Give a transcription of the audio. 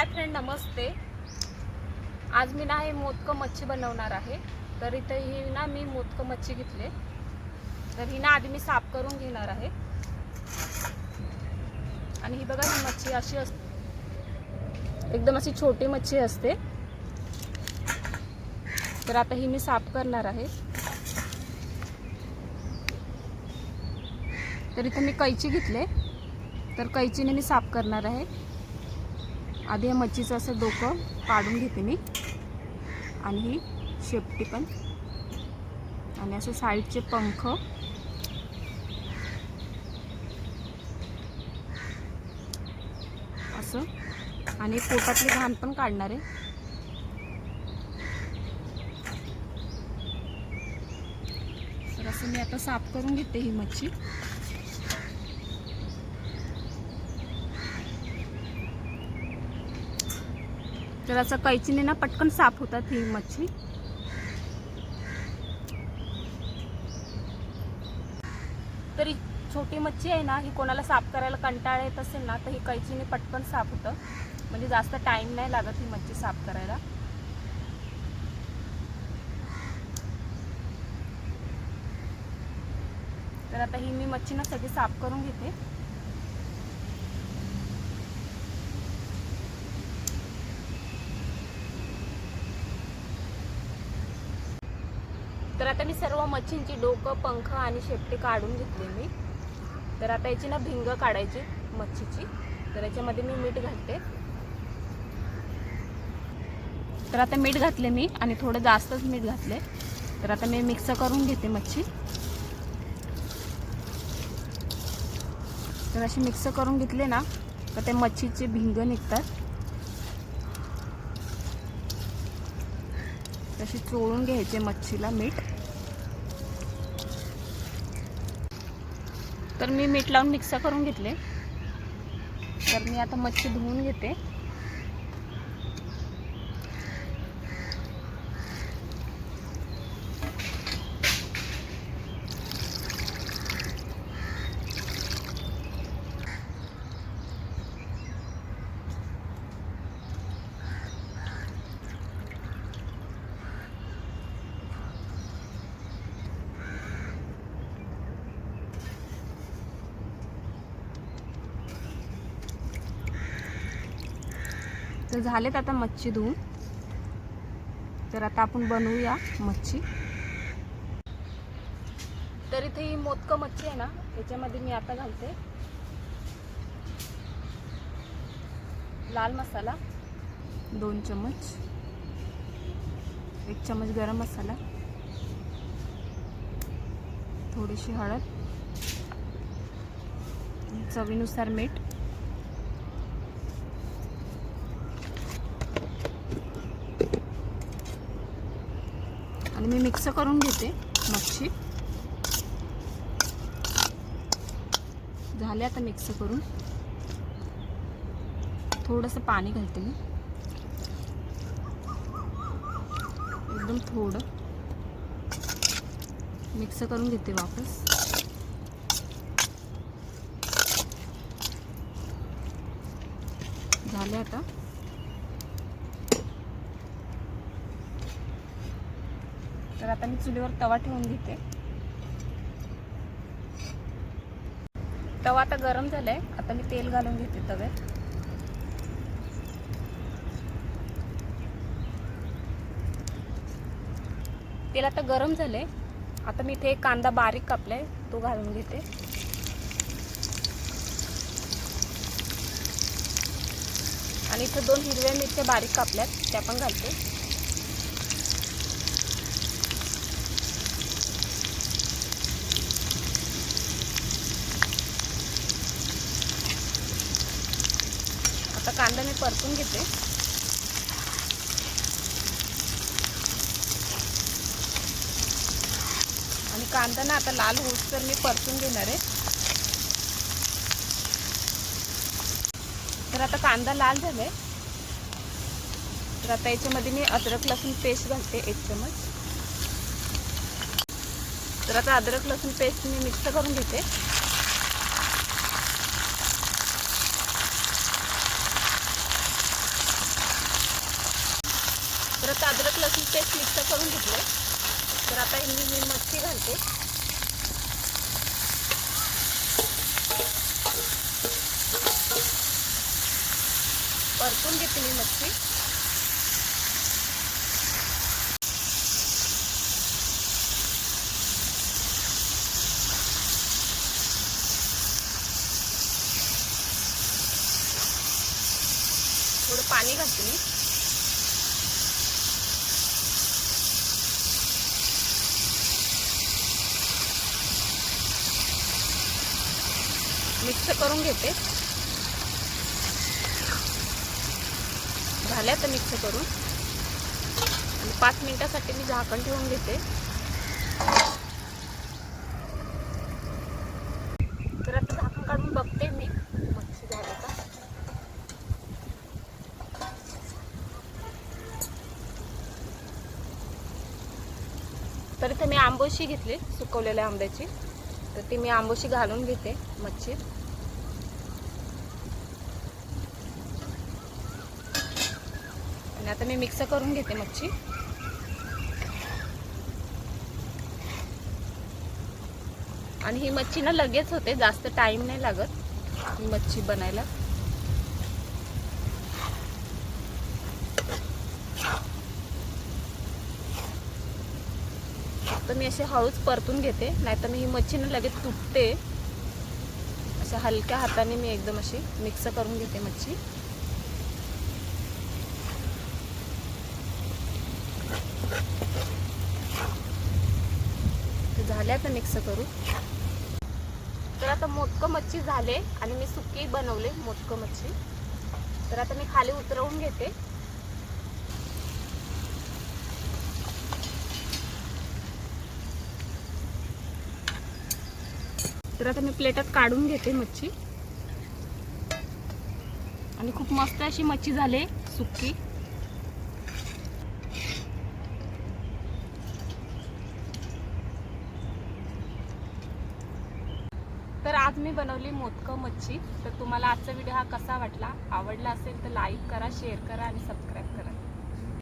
Hi friend नमस्ते. आज मी ना हे मोदकं मच्छी बनवणार आहे. तर इथे ही ना मी मोदकं मच्छी घेतले. तर ही ना आधी मी साफ करून घेणार आहे. आणि ही बघा ही मच्छी अशी असते एकदम अशी छोटी मच्छी असते. तर आता ही मी साफ करणार आहे. तर इथे मी कैची घेतले. तर कैचीने मी साफ करणार आहे. आधी या मच्छीचं असं डोकं काढून घेते मी. आणि ही शेपटी पण. आणि असे साईडचे पंख. असं. आणि पोटातली घाण पण काढणार आहे. तर असं मी आता साफ करून घेते ही मच्छी. तर असं कैचीने ना पटकन साफ होतात ही मच्छी. तर ही छोटी मच्छी आहे ना ही कोणाला साफ करायला कंटाळा येत असेल ना तर ही कैचीने पटकन साफ होतं. म्हणजे जास्त टाईम नाही लागत ही मच्छी साफ करायला. तर आता ही मी मच्छी ना सगळी साफ करून घेते. आता मी सर्व मच्छींची डोकं पंख आणि शेपटी काढून घेतली मी. तर आता याची ना भिंग काढायची मच्छीची. तर याच्यामध्ये मी मीठ घालते. तर आता मीठ घातले मी आणि थोडं जास्तच मीठ घातले. तर आता मी मिक्स करून घेते मच्छी. तर अशी मिक्स करून घेतले ना तर ते मच्छीचे भिंग निघतात. तशी चोळून घ्यायचे मच्छीला मीठ. तर मी मीठ लावून मिक्स करून घेतले. तर मी आता मच्छी धुवून घेते. झालेत आता मच्छी धुवून तर आता आपण बनवूया मच्छी. तर इथे ही मोदकं मच्छी आहे ना याच्यामध्ये मी आता घालते. लाल मसाला दोन चमच एक चमच गरम मसाला. थोडीशी हळद. चवीनुसार मीठ. आणि मी मिक्स करून घेते मच्छी. झाले आता मिक्स करून. थोडंसं पाणी घालते मी. एकदम थोडं. मिक्स करून घेते वापस. झाले आता. तर आता मी चुलीवर तवा ठेवून घेते तवा आता गरम झालाय. आता मी तेल घालून घेते तव्यात तेल आता गरम झालंय. आता मी इथे एक कांदा बारीक कापलाय तो घालून घेते. आणि इथं दोन हिरव्या मिरच्या बारीक कापल्यात त्या पण घालते. आता कांदा मी परतून घेते. आणि कांदा ना आता लाल होस तर मी परतून घेणार आहे. तर आता कांदा लाल झालाय. तर आता याच्यामध्ये मी अद्रक लसूण पेस्ट घालते एक चमच. तर आता अद्रक लसूण पेस्ट मी मिक्स करून घेते. अद्रक लसूण पेस्ट मिक्स करून घेतले. तर आता ही मी मच्छी घालते. परतून घेते मी मच्छी. थोडं पाणी घालते मी. मिक्स करून घेते. झाल्या तर मिक्स करून. आणि पाच मिनिटासाठी मी झाकण ठेवून घेते. तर आता झाकण काढून बघते मी. मच्छी झाली का? तर इथे मी आंबोशी घेतली सुकवलेल्या आंब्याची. तर ती मी आंबोशी घालून घेते मच्छी. आणि आता मी मिक्स करून घेते मच्छी. आणि ही मच्छी ना लगेच होते जास्त टाइम नाही लागत. ही मच्छी बनायला. तर मी असे हळूच परतून घेते नाहीतर मी ही मच्छी ना लगेच तुटते. अशा हलक्या हाताने मी एकदम अशी मिक्स करून घेते मच्छी. झाले आता मिक्स करू तर आता मोदकं मच्छी झाले आणि मी सुकी बनवले मोदकं मच्छी. तर आता मी खाली उतरवून घेते. तर आता मी प्लेटात काढून घेते मच्छी. आणि खूप मस्त अशी मच्छी झाली सुक्की तर आज मी बनवली मोदकं मच्छी. तर तुम्हाला आजचा व्हिडिओ हा कसा वाटला? आवडला असेल तर लाईक करा शेअर करा आणि सबस्क्राईब करा.